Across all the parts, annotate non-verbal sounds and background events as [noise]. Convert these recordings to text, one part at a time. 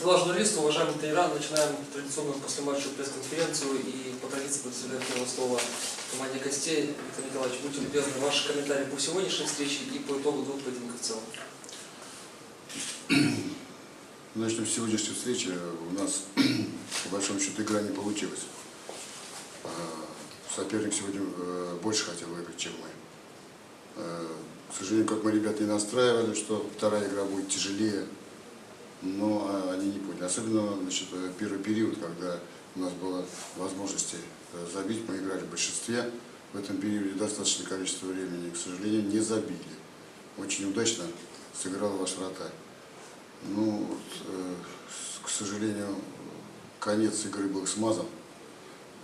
Два журналиста, уважаемые тренера, начинаем традиционную послематчевую пресс-конференцию и по традиции предоставляю первое слово команде гостей. Виктор Николаевич, будьте любезны, ваши комментарии по сегодняшней встрече и по итогу двух поединков в целом. [clears throat] Начнем с сегодняшней встречи. У нас, [clears throat] по большому счету, игра не получилась. А, Соперник сегодня э, больше хотел выиграть, чем мы. Э, К сожалению, как мы ребят не настраивали, что вторая игра будет тяжелее, но а, они не поняли. Особенно значит, э, первый период, когда у нас было возможности э, забить, мы играли в большинстве. В этом периоде достаточное количество времени, к сожалению, не забили. Очень удачно сыграл ваш вратарь. Ну, вот, э, к сожалению, конец игры был смазан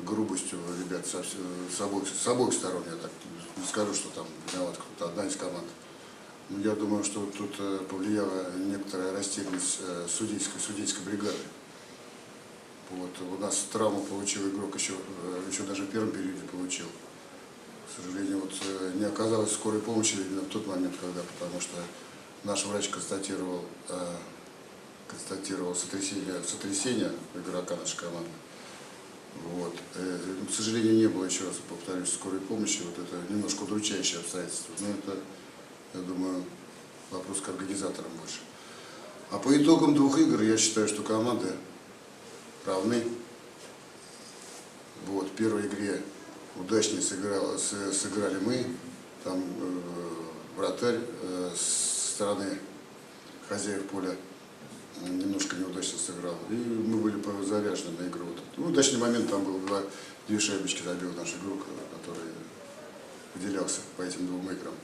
грубостью ребят с, обоих, с обоих сторон. Я так не скажу, что там виноват кто-то одна из команд. Но я думаю, что тут э, повлияла некоторая растерянность э, судейской, судейской бригады. Вот, у нас травму получил игрок еще, э, еще даже в первом периоде получил. К сожалению, вот не оказалось скорой помощи именно в тот момент, когда, потому что наш врач констатировал, констатировал сотрясение, сотрясение игрока нашей команды. Вот. Ну, К сожалению, не было, еще раз повторюсь, скорой помощи. Вот это немножко удручающее обстоятельство. Но это, я думаю, вопрос к организаторам больше. А по итогам двух игр я считаю, что команды равны. Вот, в первой игре удачнее сыграл, сыграли мы. Там э, вратарь э, с стороны хозяев поля немножко неудачно сыграл. И мы были заряжены на игру. Ну, удачный момент там был, два, две шайбочки забил наш игрок, который выделялся по этим двум играм.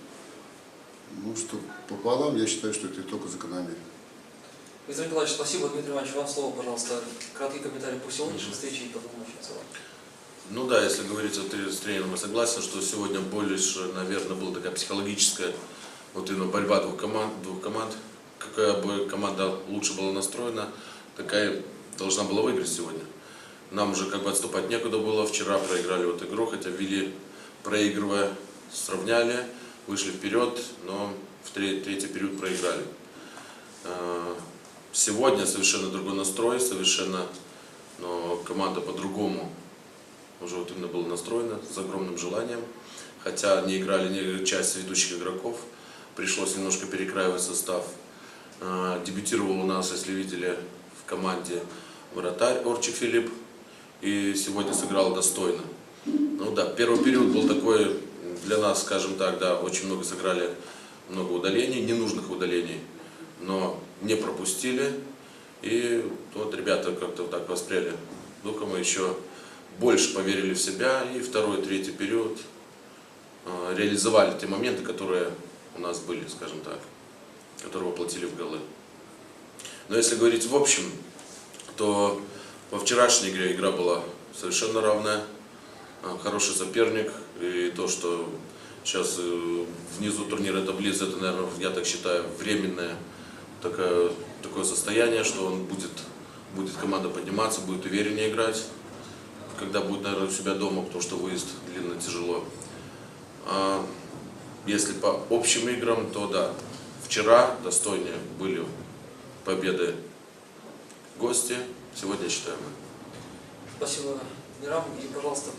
Ну что, пополам, я считаю, что это итог закономерен. Виктор Николаевич, спасибо. Дмитрий Иванович, вам слово, пожалуйста. Краткий комментарий по сегодняшней встрече и по матчам в целом. Ну да, если говорить о с тренером, я согласен, что сегодня больше, наверное, была такая психологическая вот именно борьба двух команд, двух команд. Какая бы команда лучше была настроена, такая должна была выиграть сегодня. Нам уже как бы отступать некуда было. Вчера проиграли вот игру, хотя вели, проигрывая, сравняли, вышли вперед, но в тре- третий период проиграли. Э, Сегодня совершенно другой настрой, совершенно но команда по-другому уже вот именно была настроена с огромным желанием. Хотя не играли не часть ведущих игроков, пришлось немножко перекраивать состав. А, Дебютировал у нас, если видели, в команде вратарь Орчи Филипп. И сегодня сыграл достойно. Ну да, первый период был такой для нас, скажем так, да, очень много сыграли, много удалений, ненужных удалений, но не пропустили. И вот ребята как-то так воспряли духом и еще больше поверили в себя. И второй, третий период э, реализовали те моменты, которые у нас были, скажем так, которые воплотили в голы. Но если говорить в общем, то во вчерашней игре игра была совершенно равная. А, Хороший соперник. И то, что сейчас э, внизу турнира таблицы, это, наверное, я так считаю, временное такое, такое состояние, что он будет, будет команда подниматься, будет увереннее играть, когда будет, наверное, у себя дома, потому что выезд длинно тяжело. А если по общим играм, то да, вчера достойнее были победы гости, сегодня считаем. Спасибо, Мирам. И, pожалуйста,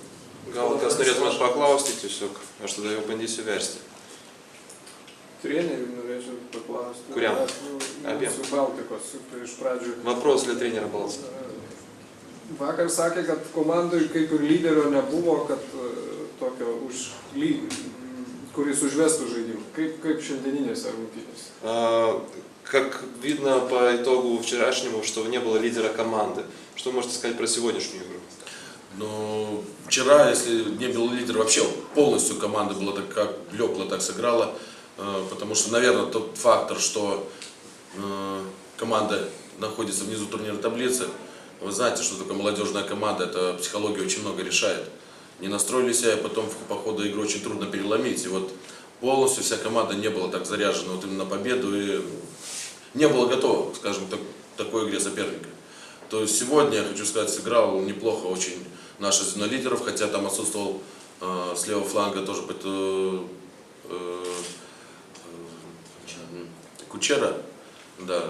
Gal kas norėtumėt paklausti tiesiog, aš tada jau bandysiu versti. Trenerių norėčiau paklausti. Kuriam? Nu, Abiem. Su Baltikos, iš pradžių. Вопрос для тренера Балса. Vakar sakė, kad komandai kaip ir lyderio nebuvo, kad e, tokio už, ly, kuris užvestų žaidimą. Kaip, kaip šiandieninėse rungtynėse? А, Как видно по итогу вчерашнему, что не было лидера команды. Что вы можете сказать про сегодняшнюю игру? Ну, вчера, если не был лидер, вообще полностью команда была так, как блекла, так сыграла. Э, Потому что, наверное, тот фактор, что э, команда находится внизу турнирной таблицы, вы знаете, что такое молодежная команда, это психология очень много решает. Не настроили себя, и потом по ходу игры очень трудно переломить. И вот полностью вся команда не была так заряжена вот именно на победу и не была готова, скажем так, к такой игре соперника. То есть сегодня, я хочу сказать, сыграл неплохо очень наш звено лидеров, хотя там отсутствовал э, с левого фланга тоже э, э, э, Кучера, да.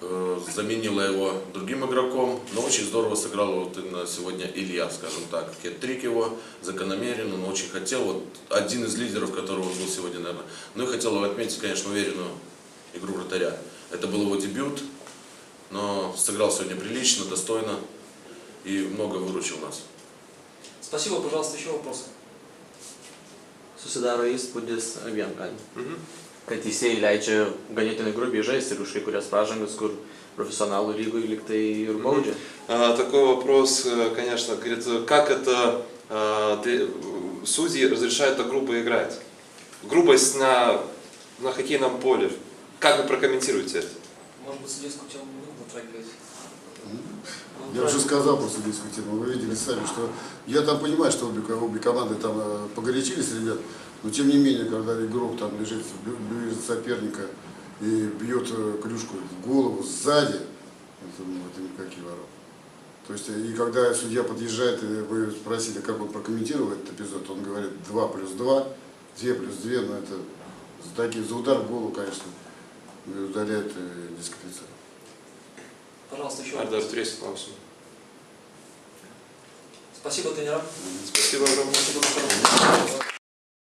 э, заменила его другим игроком, но очень здорово сыграл вот именно сегодня Илья, скажем так. Хет-трик его закономерен, он очень хотел, вот один из лидеров, которого был сегодня, наверное. Ну и хотел отметить, конечно, уверенную игру вратаря. Это был его дебют, но сыграл сегодня прилично, достойно и много vyrūčил нас. Spasibo, пожалуйста, еще вопросы. Susidaro įspūdis abiem, kad, Мгм. kad teisėjai leidžia ganėtinai grubiai žaisti ir už kai kurias pražangas, kur profesionalų lygoj liktai ir baudžia. А, Такой вопрос, э, конечно, говорит, как это а, судьи разрешают так грубо играть? Грубость на, на хоккейном поле. Как вы прокомментируете это? Может быть, судейскую тему не затрагивать? Я уже сказал просто дискутирую, вы видели сами, что я там понимаю, что обе, обе команды там э, погорячились, ребят, но тем не менее, когда игрок там лежит ближе соперника и бьет э, клюшку в голову сзади, это, ну, это никакие ворота. То есть, э, и когда судья подъезжает, и вы спросили, как он прокомментировал этот эпизод, он говорит 2 плюс 2, 2 плюс 2, но это за, такие, за удар в голову, конечно, удаляет дисквалификацию. Пожалуйста, еще turėsit klausimų. Спасибо тренерам. Спасибо огромное. Спасибо.